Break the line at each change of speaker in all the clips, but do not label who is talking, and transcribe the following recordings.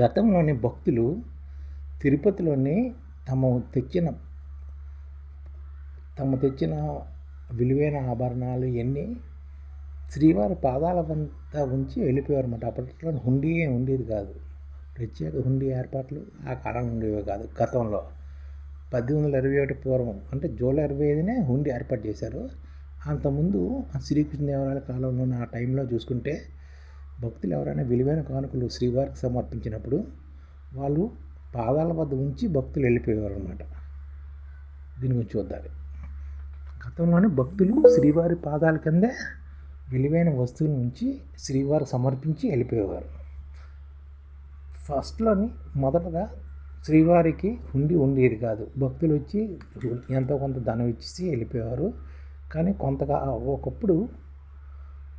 గతంలోని భక్తులు తిరుపతిలోని తమ తెచ్చిన తమ తెచ్చిన విలువైన ఆభరణాలు ఇవన్నీ శ్రీవారి పాదాల వంత ఉంచి వెళ్ళిపోయారు అన్నమాట అప్పట్లో హుండీ ఉండేది కాదు. ప్రత్యేక హుండీ ఏర్పాట్లు ఆ కాలంలో ఉండేవి కాదు. గతంలో పద్దెనిమిది వందల ఇరవై ఒకటి పూర్వం అంటే జూలై ఇరవై ఐదునే హుండీ ఏర్పాటు చేశారు. అంతకుముందు శ్రీకృష్ణదేవరాయల కాలంలో ఆ టైంలో చూసుకుంటే భక్తులు ఎవరైనా విలువైన కానుకలు శ్రీవారికి సమర్పించినప్పుడు వాళ్ళు పాదాల వద్ద ఉంచి భక్తులు వెళ్ళిపోయేవారు అనమాట దీని గురించి చూద్దాం గతంలోనే భక్తులు శ్రీవారి పాదాల కిందే విలువైన వస్తువుల నుంచి శ్రీవారికి సమర్పించి వెళ్ళిపోయేవారు. ఫస్ట్లోని మొదటగా శ్రీవారికి హుండీ ఉండేది కాదు. భక్తులు వచ్చి ఎంతో కొంత ధనం ఇచ్చేసి వెళ్ళిపోయేవారు. కానీ కొంతగా ఒకప్పుడు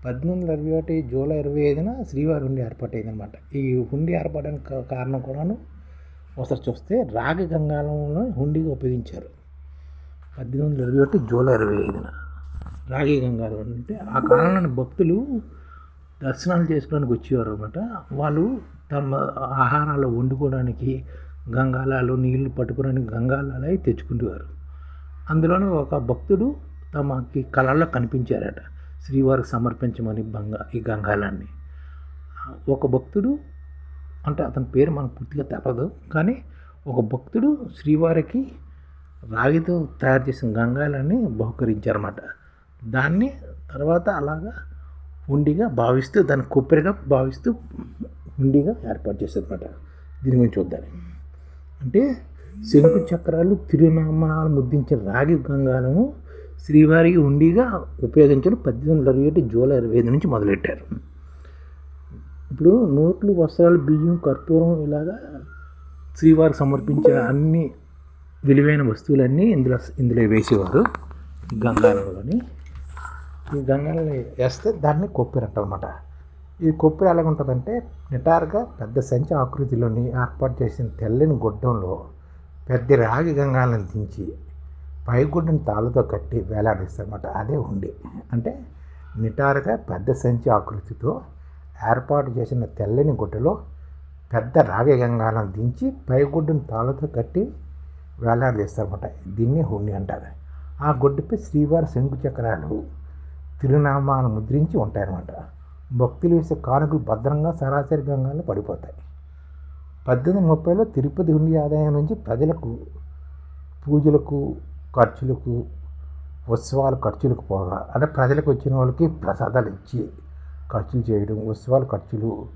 పద్దెనిమిది వందల ఇరవై ఒకటి జూలై ఇరవై ఐదున శ్రీవారి హుండీ ఏర్పాటైంది అనమాట ఈ హుండీ ఏర్పడడానికి కారణం కూడాను ఒకసారి చూస్తే రాగి గంగాళంలో హుండీగా ఉపయోగించారు. పద్దెనిమిది వందల ఇరవై ఒకటి జూలై ఇరవై ఐదున రాగి గంగాళం అంటే ఆ కాలంలోని భక్తులు దర్శనాలు చేసుకోవడానికి వచ్చేవారు అనమాట వాళ్ళు తమ ఆహారాలు వండుకోవడానికి గంగాలాలు నీళ్ళు పట్టుకోవడానికి గంగాలాలు అవి తెచ్చుకునేవారు అందులోనే ఒక భక్తుడు తమకి కళల్లో కనిపించారట. శ్రీవారికి సమర్పించమని బంగా ఈ గంగాలాన్ని. ఒక భక్తుడు అంటే అతని పేరు మనకు పూర్తిగా తెలదు కానీ ఒక భక్తుడు శ్రీవారికి రాగితో తయారు చేసిన గంగాలాన్ని బహుకరించారన్నమాట. దాన్ని తర్వాత అలాగా ఉండిగా భావిస్తూ దాన్ని కొబ్బరిగా భావిస్తూ ఉండిగా ఏర్పాటు చేశారన్నమాట. దీని గురించి చూద్దాం. అంటే శంకు చక్రాలు తిరునామాలు ముద్రించిన రాగి గంగాలము శ్రీవారికి ఉండిగా ఉపయోగించడం పద్దెనిమిది వందల ఇరవై ఒకటి జూలై ఇరవై ఐదు నుంచి మొదలెట్టారు. ఇప్పుడు నోట్లు వస్త్రాలు బియ్యం కర్పూరం ఇలాగా శ్రీవారికి సమర్పించిన అన్ని విలువైన వస్తువులన్నీ ఇందులో ఇందులో వేసేవారు ఈ ఈ గంగాలని వేస్తే దాన్ని కొబ్బరి అంటారన్నమాట. ఈ కొబ్బరి ఎలాగుంటుందంటే నిటారుగా పెద్ద సంచి ఆకృతిలోని ఏర్పాటు చేసిన తెల్లని గుడ్డంలో పెద్ద రాగి గంగాలను దించి పైగుడ్డను తాళ్ళతో కట్టి వేలాడిస్తారన్నమాట అదే ఉండి అంటే నిటారుగా పెద్ద సంచి ఆకృతితో ఏర్పాటు చేసిన తెల్లని గుడ్డలో పెద్ద రాగి గంగాలను దించి పైగుడ్డను తాళ్ళతో కట్టి వేలాడదీస్తారన్నమాట దీన్ని హుండి అంటారు. ఆ గుడ్డపై శ్రీవారి శంకు చక్రాలు తిరునామాలు ముద్రించి ఉంటాయన్నమాట. భక్తులు వేసే కానుకలు భద్రంగా సరాసరి గంగాలో పడిపోతాయి. పద్దెనిమిది ముప్పైలో తిరుపతి హుండీ ఆదాయం నుంచి ప్రజలకు పూజలకు ఖర్చులకు ఉత్సవాల ఖర్చులకు పోగా అంటే ప్రజలకు వచ్చిన వాళ్ళకి ప్రసాదాలు ఇచ్చి ఖర్చులు చేయడం ఉత్సవాల ఖర్చులు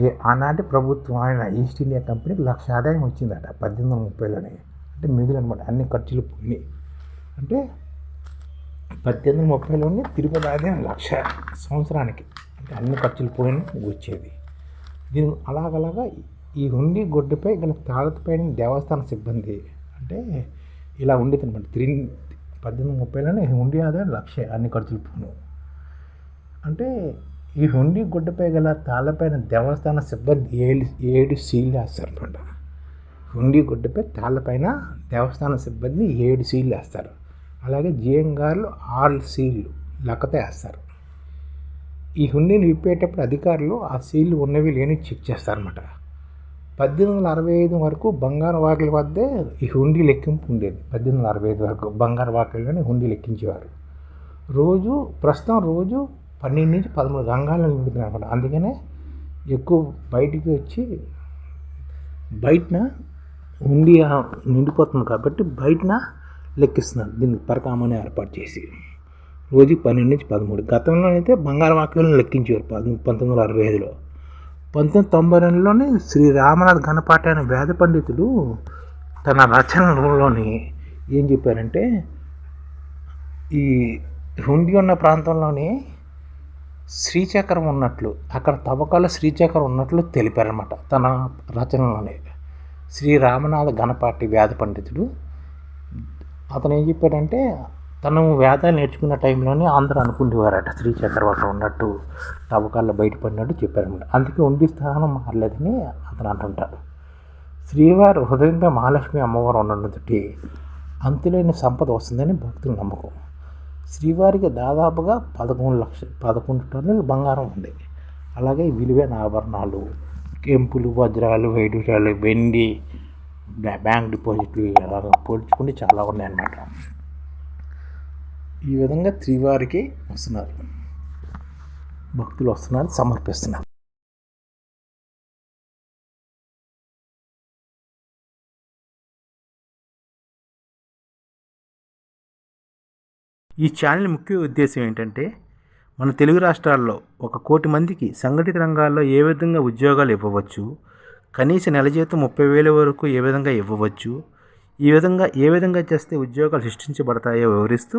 ఏ- ఆనాటి ప్రభుత్వం ఆయన ఈస్ట్ ఇండియా కంపెనీకి లక్ష ఆదాయం వచ్చిందట పద్దెనిమిది వందల ముప్పైలోనే. అంటే మిగిలిన అనమాట అన్ని ఖర్చులు పోయినాయి. అంటే పద్దెనిమిది ముప్పైలోనే తిరుపతి ఆదాయం లక్ష సంవత్సరానికి అంటే అన్ని ఖర్చులు పోయిన వచ్చేది. దీని అలాగలాగా ఈ హుండీ గొడ్డుపై గల తాళతపైన దేవస్థాన సిబ్బంది అంటే ఇలా ఉండేది అనమాట తిరిగి పద్దెనిమిది ముప్పైలోనే హుండీ ఆదాయం లక్షే అన్ని ఖర్చులు పోను. అంటే ఈ హుండీ గుడ్డపై గల తాళ్ళపైన దేవస్థాన సిబ్బంది ఏడు ఏడు సీళ్ళు వేస్తారనమాట హుండీ గుడ్డపై తాళ్ళపైన దేవస్థాన సిబ్బంది ఏడు సీళ్ళు వేస్తారు. అలాగే జియంగార్లు ఆరు సీళ్ళు లెక్కతో వేస్తారు. ఈ హుండీని విప్పేటప్పుడు అధికారులు ఆ సీళ్ళు ఉన్నవి లేని చెక్ చేస్తారన్నమాట పద్దెనిమిది వందల అరవై ఐదు వరకు బంగారు వాకిల వద్దే ఈ హుండీ లెక్కింపు ఉండేది. పద్దెనిమిది వందల అరవై ఐదు వరకు బంగారు వాకిల్లోనే హుండీ లెక్కించేవారు. రోజు ప్రస్తుతం రోజు పన్నెండు నుంచి పదమూడు గంగాలను నింపుతున్నారు అనమాట అందుకనే ఎక్కువ బయటికి వచ్చి బయటన హుండీ నిండిపోతుంది కాబట్టి బయటన లెక్కిస్తున్నారు. దీనికి పరకామని ఏర్పాటు చేసి రోజు పన్నెండు నుంచి పదమూడు. గతంలో అయితే బంగారు వాక్యాలను లెక్కించేవారు పంతొమ్మిది వందల అరవై ఐదులో. పంతొమ్మిది తొంభై రెండులోనే శ్రీ రామనాథ్ గణపాటి అనే వేద పండితుడు తన రచనలోని ఏం చెప్పారంటే ఈ హుండి ఉన్న ప్రాంతంలోనే శ్రీచక్రం ఉన్నట్లు అక్కడ తవ్వకాల శ్రీచక్రం ఉన్నట్లు తెలిపారనమాట తన రచనలోనే. శ్రీ రామనాథ గణపాటి వేద పండితుడు అతను ఏం చెప్పాడంటే తను వేదాలు నేర్చుకున్న టైంలోనే అందరూ అనుకునేవారట శ్రీ చక్రవర్తి ఉన్నట్టు తవ్వకాల్లో బయటపడినట్టు చెప్పారనమాట అందుకే ఉండి స్థానం మారలేదని అతను అంటుంటాడు శ్రీవారి హృదయంపై మహాలక్ష్మి అమ్మవారు ఉండడంతో అంతులేని సంపద వస్తుందని భక్తుల నమ్మకం. శ్రీవారికి దాదాపుగా పదకొండు లక్ష పదకొండు టన్నులు బంగారం ఉంది. అలాగే విలువైన ఆభరణాలు కెంపులు వజ్రాలు వైడూరాలు వెండి బ్యాంక్ డిపాజిట్లు అలాగా పోల్చుకుంటే చాలా ఉన్నాయన్నమాట. ఈ విధంగా త్రివారికి వస్తున్నారు. భక్తులు వస్తున్నారు సమర్పిస్తున్నారు. ఈ ఛానల్ ముఖ్య ఉద్దేశం ఏంటంటే మన తెలుగు రాష్ట్రాల్లో ఒక కోటి మందికి సంఘటిత రంగాల్లో ఏ విధంగా ఉద్యోగాలు ఇవ్వవచ్చు కనీస నెల జీతం ముప్పై వేల వరకు ఏ విధంగా ఇవ్వవచ్చు ఈ విధంగా ఏ విధంగా చేస్తే ఉద్యోగాలు సృష్టించబడతాయో వివరిస్తూ